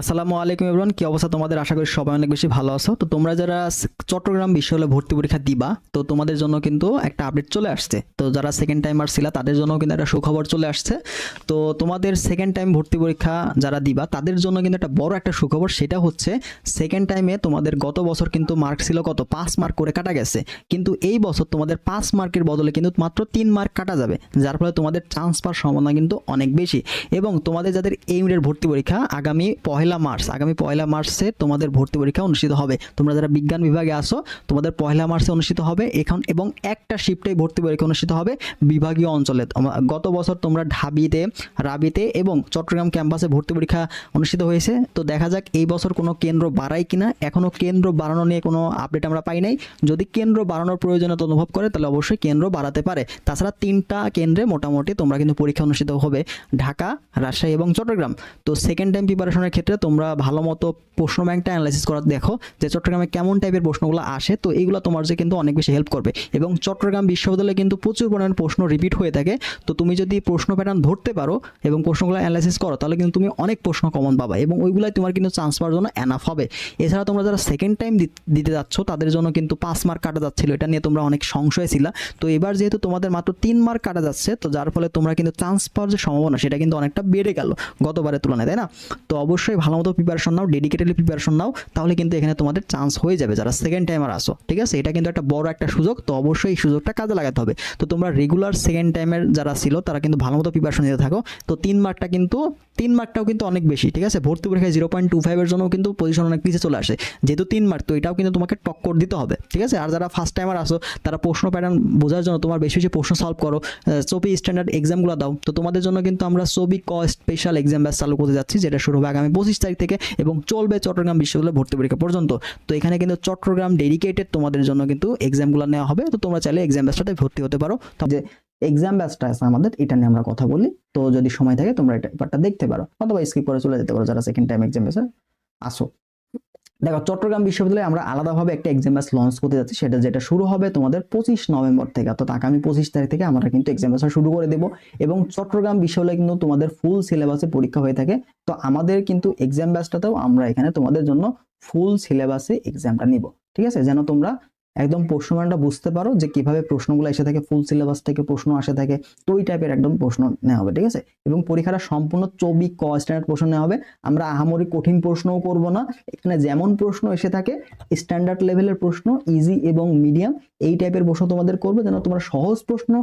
আসসালামু আলাইকুম এভরিওয়ান, কি অবস্থা তোমাদের? আশা করি সবাই অনেক বেশি ভালো আছো। তো তোমরা যারা চট্টগ্রাম বিশ্ববিদ্যালয়ে ভর্তি পরীক্ষা দিবা, তো তোমাদের জন্য কিন্তু একটা আপডেট চলে আসছে। তো যারা সেকেন্ড টাইমার ছিল, তাদের জন্য কিন্তু একটা সুখবর চলে আসছে। তো তোমাদের সেকেন্ড টাইম ভর্তি পরীক্ষা যারা দিবা, তাদের জন্য কিন্তু একটা বড় একটা সুখবর, সেটা হচ্ছে সেকেন্ড টাইমে তোমাদের গত বছর কিন্তু মার্ক ছিল কত? পাঁচ মার্ক করে কাটা গেছে। কিন্তু এই বছর তোমাদের পাঁচ মার্কের বদলে কিন্তু মাত্র তিন মার্ক কাটা যাবে, যার ফলে তোমাদের চান্স পাওয়ার সম্ভাবনা কিন্তু অনেক বেশি। এবং তোমাদের যাদের এই মিনিটের ভর্তি পরীক্ষা, আগামী পহেলা মার্চ, আগামী পয়লা মার্চে তোমাদের ভর্তি পরীক্ষা অনুষ্ঠিত হবে। তোমরা যারা বিজ্ঞান বিভাগে আসো তোমাদের পয়লা মার্চে অনুষ্ঠিত হবে। এখন এবং একটা শিফটে ভর্তি পরীক্ষা অনুষ্ঠিত হবে বিভাগীয় অঞ্চলে। গত বছর তোমরা ঢাবিতে, রাবিতে এবং চট্টগ্রাম ক্যাম্পাসে ভর্তি পরীক্ষা অনুষ্ঠিত হয়েছে। তো দেখা যাক এই বছর কোনো কেন্দ্র বাড়ায় কিনা। এখনও কেন্দ্র বাড়ানো নিয়ে কোনো আপডেট আমরা পাই নাই। যদি কেন্দ্র বাড়ানোর প্রয়োজনীয়তা অনুভব করে, তাহলে অবশ্যই কেন্দ্র বাড়াতে পারে। তাছাড়া তিনটা কেন্দ্রে মোটামুটি তোমরা কিন্তু পরীক্ষা অনুষ্ঠিত হবে। ঢাকা, রাজশাহী এবং চট্টগ্রাম। তো সেকেন্ড টাইম প্রিপারেশনের ক্ষেত্রে তোমরা ভালো মতো প্রশ্ন ব্যাংকটা অ্যানালাইসিস করার দেখো যে চট্টগ্রামে কেমন টাইপের প্রশ্নগুলো আসে। তো এইগুলো তোমার যে কিন্তু অনেক বেশি হেল্প করবে। এবং চট্টগ্রাম বিশ্ববিদ্যালয়ে কিন্তু প্রচুর পরিমাণ প্রশ্ন রিপিট হয়ে থাকে। তো তুমি যদি প্রশ্ন প্যাটার্ন ধরতে পারো এবং প্রশ্নগুলো অ্যানালাইসিস করো, তাহলে কিন্তু তুমি অনেক প্রশ্ন কমন পাবা এবং ওইগুলাই তোমার কিন্তু চান্স পাওয়ার জন্য এনাফ হবে। এছাড়া তোমরা যারা সেকেন্ড টাইম দিতে যাচ্ছ, তাদের জন্য কিন্তু পাঁচ মার্ক কাটা যাচ্ছিল। এটা নিয়ে তোমরা অনেক সংশয় ছিল। তো এবার যেহেতু তোমাদের মাত্র তিন মার্ক কাটা যাচ্ছে, তো যার ফলে তোমরা কিন্তু চান্স পাওয়ার যে সম্ভাবনা, সেটা কিন্তু অনেকটা বেড়ে গেল গতবারের তুলনায়, তাই না? তো অবশ্যই ভালো মতো প্রিপারেশন নাও ডেডিকেটেডলি প্রিপারেশন নাও, তাহলে কিন্তু এখানে তোমাদের চান্স হয়ে যাবে যারা সেকেন্ড টাইমার আসো ঠিক আছে? এটা কিন্তু একটা বড় একটা সুযোগ, তো অবশ্যই এই সুযোগটা কাজে লাগাতে হবে। তো তোমরা রেগুলার সেকেন্ড টাইমের যারা ছিল, তারা কিন্তু ভালো মতো প্রিপারেশন নিতে থাকো। তো তিন মার্কটা কিন্তু, তিন মার্কটাও কিন্তু অনেক বেশি, ঠিক আছে? ভর্তি পরীক্ষায় জিরো পয়েন্ট টু ফাইভের জন্য কিন্তু পজিশন অনেক পিছিয়ে চলে আসে। যেহেতু তিন মার্ক তো এটাও কিন্তু তোমাকে টক্কর দিতে হবে, ঠিক আছে? আর যারা ফার্স্ট টাইমার আসো তারা প্রশ্ন প্যাটার্ন বোঝার জন্য তোমার বেশি বেশি প্রশ্ন সলভ করো। চবি স্ট্যান্ডার্ড এক্সামগুলো দাও। তো তোমাদের জন্য কিন্তু আমরা ছবি ক স্পেশাল এক্সাম ব্যাচ চালু করতে যাচ্ছি, যেটা শুরু হবে আগামী পঁচিশ তারিখ থেকে এবং চলবে চট্টগ্রাম বিশ্ববিদ্যালয় ভর্তি পরীক্ষা পর্যন্ত। তো এখানে কিন্তু চট্টগ্রাম ডেডিকেটেড তোমাদের জন্য কিন্তু এক্সামগুলো নেওয়া হবে। তো তোমরা চাইলে এক্সাম ব্যাচটাতে ভর্তি হতে পারো। যে এক্সাম ব্যাচটা আছে আমাদের, এটা নিয়ে আমরা কথা বলি। তো যদি সময় থাকে তোমরা এটা ব্যাপারটা দেখতে পারো। অথবা স্কিপ করে চলে যেতে পারো যারা সেকেন্ড টাইম এক্সাম ব্যাচে আসো দেখো, চট্টগ্রাম বিশ্ববিদ্যালয়ে আমরা আলাদাভাবে একটা এক্সাম ব্যাচ লঞ্চ করতে যাচ্ছি। সেটা যেটা শুরু হবে তোমাদের পঁচিশ নভেম্বর থেকে। অর্থাৎ আগামী পঁচিশ তারিখ থেকে আমরা কিন্তু এক্সাম ব্যাচটা শুরু করে দেবো। এবং চট্টগ্রাম বিশ্ববিদ্যালয়ে কিন্তু তোমাদের ফুল সিলেবাসে পরীক্ষা হয়ে থাকে। তো আমাদের কিন্তু এক্সাম ব্যাচটাতেও আমরা এখানে তোমাদের জন্য ফুল সিলেবাসে এক্সামটা নিব। ঠিক আছে? যেন তোমরা একদম প্রশ্নমানটা বুঝতে পারো যে কীভাবে প্রশ্নগুলো এসে থাকে ফুল সিলেবাস থেকে প্রশ্ন আসে থাকে, তো ওই টাইপের একদম প্রশ্ন নেওয়া হবে, ঠিক আছে? এবং পরীক্ষাটা সম্পূর্ণ চবি ক স্ট্যান্ডার্ড প্রশ্ন নেওয়া হবে। আমরা আহামরি কঠিন প্রশ্নও করব না। এখানে যেমন প্রশ্ন এসে থাকে স্ট্যান্ডার্ড লেভেলের প্রশ্ন ইজি এবং মিডিয়াম এই টাইপের প্রশ্ন তোমাদের করবে যেন তোমরা সহজ প্রশ্ন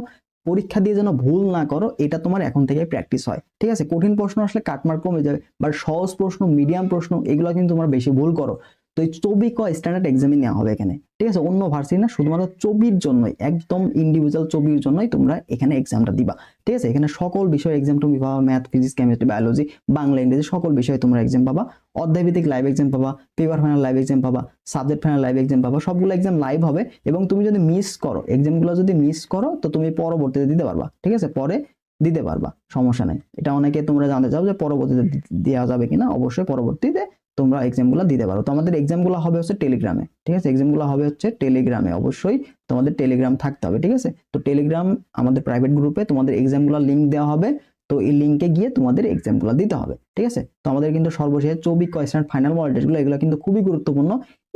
পরীক্ষা দিয়ে যেন ভুল না করো, এটা তোমার এখন থেকে প্র্যাকটিস হয়, ঠিক আছে? কঠিন প্রশ্ন আসলে কাটমার কমে যাবে বাট সহজ প্রশ্ন মিডিয়াম প্রশ্ন, এগুলো কিন্তু তোমরা বেশি ভুল করো। তো এই চবি ক স্ট্যান্ডার্ড এক্সামই নেওয়া হবে এখানে। ঠিক আছে? অন্য ভার্সি না, শুধুমাত্র চবির জন্যই, একদম ইন্ডিভিজুয়াল চবির জন্যই তোমরা এখানে এক্সামটা দিবা। ঠিক আছে? এখানে সকল বিষয় এক্সাম তুমি পাবা math physics chemistry biology Bangla, ইংরেজি, সকল বিষয়ে তোমরা এক্সাম পাবা। অধ্যায়ভিত্তিক লাইভ এক্সাম পাবা পেপার ফাইনাল লাইভ এক্সাম পাবা সাবজেক্ট ফাইনাল লাইভ এক্সাম পাবা, সবগুলো এক্সাম লাইভ হবে এবং তুমি যদি মিস করো এক্সামগুলো যদি মিস করো, তো তুমি পরবর্তীতে দিতে পারবা। ঠিক আছে? পরে দিতে পারবা, সমস্যা নেই। এটা অনেকে তোমরা জানতে চাও যে পরবর্তীতে দেওয়া যাবে কিনা, অবশ্যই পরবর্তীতে তোমরা এক্সামগুলো দিতে পারো। তো আমাদের এক্সামগুলো হবে হচ্ছে টেলিগ্রামে ঠিক আছে? এক্সামগুলো হবে হচ্ছে টেলিগ্রামে অবশ্যই তোমাদের টেলিগ্রাম থাকতে হবে, ঠিক আছে? তো টেলিগ্রাম আমাদের প্রাইভেট গ্রুপে তোমাদের এক্সামগুলো লিঙ্ক দেওয়া হবে। তো এই লিঙ্কে গিয়ে তোমাদের এক্সামগুলো দিতে হবে, ঠিক আছে? তো আমাদের কিন্তু সর্বশেষ চব্বিশ কোয়েশ্চেন ফাইনাল মডেল টেস্টগুলো এগুলো কিন্তু খুবই গুরুত্বপূর্ণ।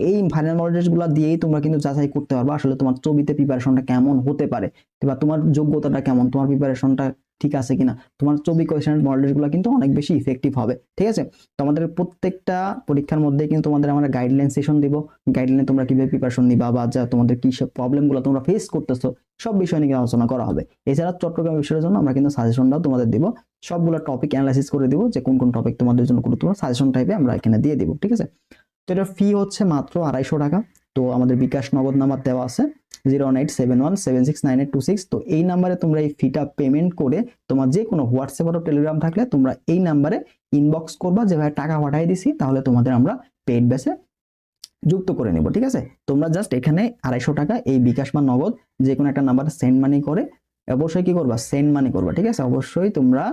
এই ফাইনাল মডেল টেস্টগুলো দিয়েই তোমরা কিন্তু যাচাই করতে পারবে আসলে তোমার ছবিতে প্রিপারেশনটা কেমন হতে পারে, বা তোমার যোগ্যতাটা কেমন, তোমার প্রিপারেশনটা ঠিক আছে কিনা? তোমার চব্বিশ কোয়েশ্চেন মডেল টেস্টগুলো কিন্তু অনেক বেশি ইফেক্টিভ হবে, ঠিক আছে? তোমাদের প্রত্যেকটা পরীক্ষার মধ্যে কিন্তু তোমাদের আমরা গাইডলাইন সেশন দিব। গাইডলাইনে তোমরা কীভাবে প্রিপারেশন নিবা বা যা তোমাদের কি সব প্রবলেমগুলো তোমরা ফেস করতেছো, সব বিষয় নিয়ে আলোচনা করা হবে। এছাড়া চট্টগ্রাম বিষয়ের জন্য আমরা কিন্তু সাজেশনটাও তোমাদের দিব। সবগুলো টপিক অ্যানালাইসিস করে দিব যে কোন কোন টপিক তোমাদের জন্য গুরুত্বপূর্ণ সাজেশন টাইপে আমরা এখানে দিয়ে দিব, ঠিক আছে? তো এটার ফি হচ্ছে মাত্র আড়াইশো টাকা। তো আমাদের বিকাশ নগদ নাম্বার দেওয়া আছে। Zero eight seven one seven six nine eight two six. তো এই নাম্বারে তোমরা এই ফিটা পেমেন্ট করে তোমার যে কোনো হোয়াটসঅ্যাপ অথবা টেলিগ্রাম থাকলে তোমরা এই নাম্বারে ইনবক্স করবা যে, ভাই, টাকা পাঠিয়ে দিছি। তাহলে তোমাদের আমরা পেড বেসে যুক্ত করে নিব, ঠিক আছে? তোমরা জাস্ট এখানে আড়াইশো টাকা এই বিকাশ বা নগদ যে কোনো একটা নাম্বার সেন্ড মানি করে, অবশ্যই কি করবা? সেন্ড মানি করবা, ঠিক আছে? অবশ্যই তোমরা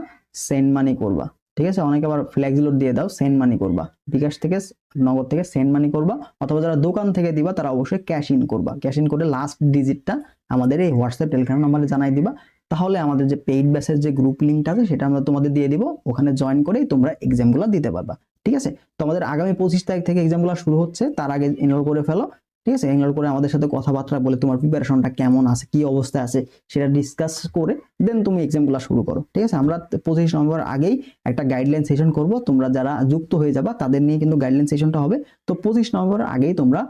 সেন্ড মানি করবা। ঠিক আছে? অনেকে আবার ফ্ল্যাক্স লোড দিয়ে দাও সেন্ড মানি করবা। বিকাশ থেকে, নগদ থেকে সেন্ড মানি করবা, অথবা যারা দোকান থেকে দিবা, তারা অবশ্যই ক্যাশ ইন করবা। ক্যাশ ইন করে লাস্ট ডিজিটটা আমাদের এই হোয়াটসঅ্যাপ টেলিগ্রাম নাম্বারে জানাই দিবা। তাহলে আমাদের যে পেইড ব্যাসের যে গ্রুপ লিঙ্কটা আছে, সেটা আমরা তোমাদের দিয়ে দিব। ওখানে জয়েন করেই তোমরা এক্সামগুলো দিতে পারবা। ঠিক আছে? তো আমাদের আগামী পঁচিশ তারিখ থেকে এক্সামগুলো শুরু হচ্ছে, তার আগে এনরোল করে ফেলো। ঠিক আছে? এনরোল করে আমাদের সাথে কথাবার্তা বলে তোমার প্রিপারেশনটা কেমন আছে, কি অবস্থায় আছে সেটা ডিসকাস করে দেন তুমি এক্সামগুলো শুরু করো। ঠিক আছে? আমরা পঁচিশ নভেম্বর আগেই একটা গাইডলাইন সেশন করব। তোমরা যারা যুক্ত হয়ে যাবা তাদের নিয়ে কিন্তু গাইডলাইন সেশনটা হবে। তো পঁচিশ নভেম্বর আগেই তোমরা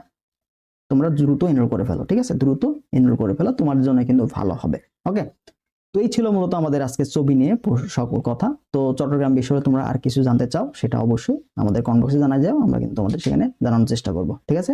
তোমরা দ্রুত এনরোল করে ফেলো। ঠিক আছে? দ্রুত এনরোল করে ফেলো। তোমার জন্য কিন্তু ভালো হবে। ওকে তো এই ছিল মূলত আমাদের আজকে ছবি নিয়ে সকল কথা। তো চট্টগ্রাম বিষয়ে তোমরা আর কিছু জানতে চাও সেটা অবশ্যই আমাদের কনবক্সে জানা যাও। আমরা কিন্তু তোমাদের সেখানে জানানোর চেষ্টা করব। ঠিক আছে?